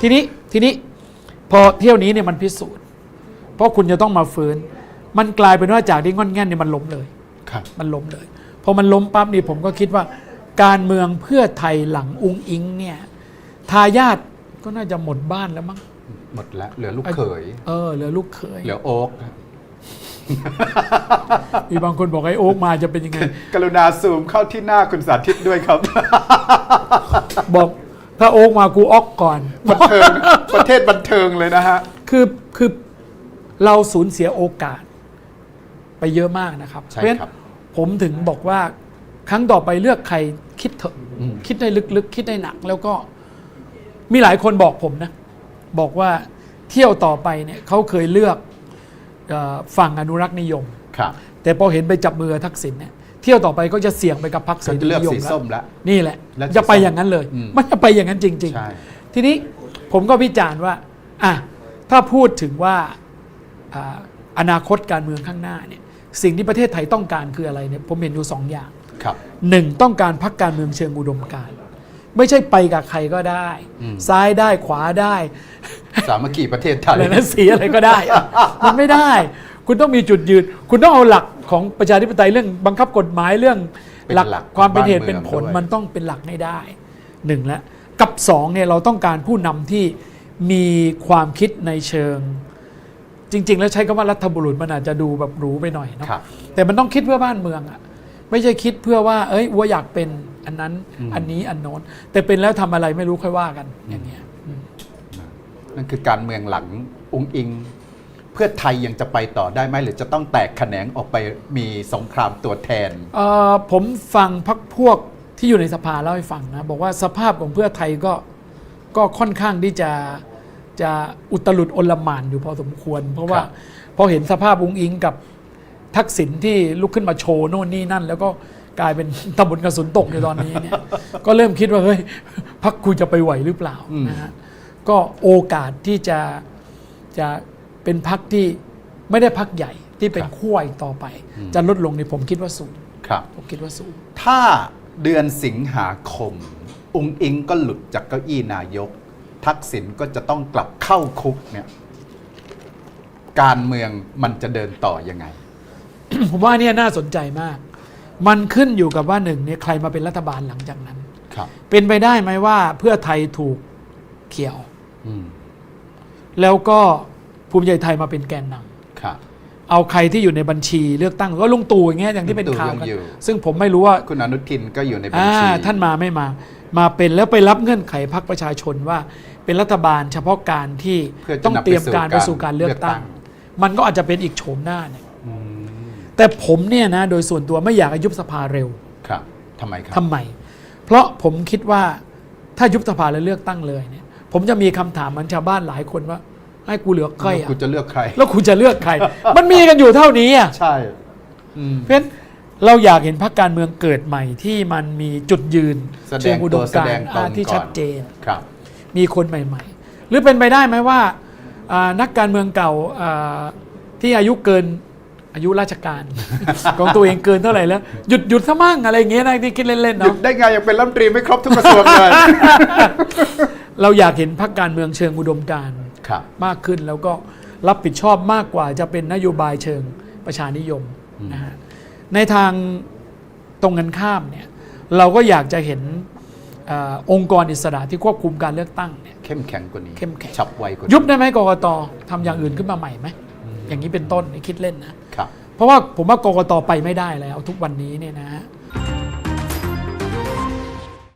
ทีนี้ทีนี้พอเที่ยวนี้เนี่ยมันพิสูจน์ เพราะคุณจะต้องมาฟื้น มันกลายเป็นว่าจากที่งอนแง่นเนี่ยมันล้มเลยครับมันล้มเลยพอมันล้มปั๊บนี่ผมก็คิดว่า การเมืองเพื่อไทยหลังอุงอิงเนี่ยทายาทก็น่าจะหมดบ้านแล้วมั้งหมดแล้วเหลือลูกเขยเออเหลือลูกเขยเหลือโอ๊กมีบางคนบอกไอ้โอ๊กมาจะเป็นยังไง กรุณาซูมเข้าที่หน้าคุณสาธิตด้วยครับ บอก ถ้าโอ๊กมากูออกก่อน บันเทิง ประเทศบันเทิงเลยนะฮะ คือคือเราสูญเสียโอกาส ไปเยอะมากนะครับใช่เพราะฉะนั้นครับ ผมถึงบอกว่าครั้งต่อไปเลือกใครคิดเถอะอืมคิดให้ลึกๆ คิดให้หนัก แล้วก็มีหลายคนบอกผมนะ บอกว่าเที่ยวต่อไปเนี่ยเขาเคยเลือกเออฝั่งอนุรักษ์นิยม ครับ แต่พอเห็นไปจับมือกับทักษิณเนี่ย เที่ยวต่อไปก็จะเสี่ยงไปกับพรรคเสเขารีจะเลือกนิยมสีแล้วส้มแล้วนี่แหละแล้วจะจะไปอย่างนั้นเลย อืม มันจะไปอย่างนั้นจริง ใช่ ๆ ทีนี้ผมก็วิจารณ์ว่าอะถ้าพูดถึงว่าอ่าอนาคตการเมืองข้างหน้าเนี่ยสิ่งที่ประเทศไทยต้องการคืออะไรเนี่ยผมเห็นอยู่สองอย่าง ครับ หนึ่งต้องการพักการเมืองเชิงอุดมการณ์ไม่ใช่ไปกับใครก็ได้ อืม ซ้ายได้ขวาได้สามัคคีประเทศไทย อะไรนะสีอะไรก็ได้อะมันไม่ได้ คุณต้องมีจุดยืน คุณต้องเอาหลัก ของประชาธิปไตยเรื่องบังคับกฎหมายเรื่องเป็นหลักหลักความเป็นเหตุบ้านเมืเป็อนงผลด้วยมันต้องเป็นหลักให้ได้หนึ่งแล้วกับสองเนี่ยเราต้องการผู้นำที่มีความคิดในเชิง จริง ๆ แล้วใช้คำว่ารัฐบุรุษมันอาจจะดูแบบหรูไปหน่อยเนาะครับแต่มันต้องคิดเพื่อบ้านเมืองอะไม่ใช่คิดเพื่อว่า เอ้ยว่าอยากเป็นอันนั้นอืมอันนี้อันโน้นแต่เป็นแล้วทำอะไรไม่รู้ค่อยว่ากันอย่างเงี้ยอืมนั่นคือการเมืองหลังอุงอิง เพื่อไทยยังจะไปต่อได้ไหมหรือจะต้องแตกแขนงออกไปมีสงครามตัวแทน เอ่อผมฟังพักพวกที่อยู่ในสภาเล่าให้ฟังนะ บอกว่าสภาพของเพื่อไทยก็ก็ค่อนข้างที่จะจะอุตลุดอลหม่านอยู่พอสมควร เพราะว่าครับ พอเห็นสภาพอุ้งอิงกับทักษิณที่ลุกขึ้นมาโชว์โน่นนี่นั่น แล้วก็กลายเป็นตะบุญกระสุนตกในตอนนี้เนี่ย ก็เริ่มคิดว่าเฮ้ยพักกูจะไปไหวหรือเปล่าอืมนะฮะก็โอกาสที่จะจะ เป็นพักที่ไม่ได้พักใหญ่ที่เป็นขั้วอีกต่อไป จะลดลงในผมคิดว่าสูงครับผมคิดว่าสูง ถ้าเดือนสิงหาคมอุงอิงก็หลุดจากเก้าอี้นายก ทักษิณก็จะต้องกลับเข้าคุกเนี่ยการเมืองมันจะเดินต่อยังไง ผมว่าเนี่ยน่าสนใจมาก มันขึ้นอยู่กับว่าหนึ่งเนี่ยใครมาเป็นรัฐบาลหลังจากนั้น ครับ เป็นไปได้ไหมว่าเพื่อไทยถูกเขี่ยวอืมแล้วก็ ภูมิใจไทยมาเป็นแกนนำครับเอาใครที่อยู่ในบัญชีเลือกตั้งก็ลุงตู่อย่างเงี้ยอย่างที่เป็นลุงตู่ข่าวยังกันอยู่ ซึ่งผมไม่รู้ว่า คุณอนุทินก็อยู่ในบัญอ่าชี ท่านมาไม่มามาเป็นแล้วไปรับเงื่อนไขพรรคประชาชนว่า เป็นรัฐบาลเฉพาะการที่เพื่อจะต้องนำไปเตรียมการสู่ไปสู่การเลือกตั้ง เลือกตั้ มันก็อาจจะเป็นอีกโฉมหน้าเนี่ยอืมแต่ผมเนี่ยนะโดยส่วนตัวไม่อยากให้ยุบสภาเร็วครับทำไมครับทำไม เพราะผมคิดว่าถ้ายุบสภาแล้วเลือกตั้งเลยเนี่ยผมจะมีคำถามเหมันชาวบ้านหลายคนว่า ให้กูเหลือใครอะคุณจะเลือกใคร แล้วกูจะเลือกใคร มันมีกันอยู่เท่านี้อะใช่อืม เพราะฉะนั้นเราอยากเห็นพรรคการเมืองเกิดใหม่ที่มันมีจุดยืนแสดงเชิงอุดมการตัวแสดงณ์ตนอ่าที่ก่อนชัดเจน ครับ มีคนใหม่ ๆ หรือเป็นไปได้ไหมว่าอ่านักการเมืองเก่าอ่าที่อายุเกินอายุราชการ ของตัวเองเกินเท่าไหร่แล้ว หยุดหยุดซะมั่งอะไรอย่างเงี้ยนะที่คิดเล่นๆหยุดเนาะได้ไงยังเป็นรัฐมนตรีไม่ครบทุกกระทรวงเลย เราอยากเห็นพรรคการเมืองเชิงอุดมการณ์ครับ มากขึ้นแล้วก็รับผิดชอบมากกว่าจะเป็นนโยบายเชิงประชานิยมนะฮะในทางตรงกันข้ามเนี่ยเราก็อยากจะเห็นเออองค์กรอิสระที่ควบคุมการเลือกตั้งเนี่ยเข้มแข็งกว่านี้เข้มแข็งฉับไวกว่านี้ยุบได้ไหมกกตทำอย่างอื่นขึ้นมาใหม่ไหมอย่างนี้เป็นต้นคิดเล่นนะครับเพราะว่าผมว่ากกตไปไม่ได้แล้วทุกวันนี้เนี่ยนะฮะ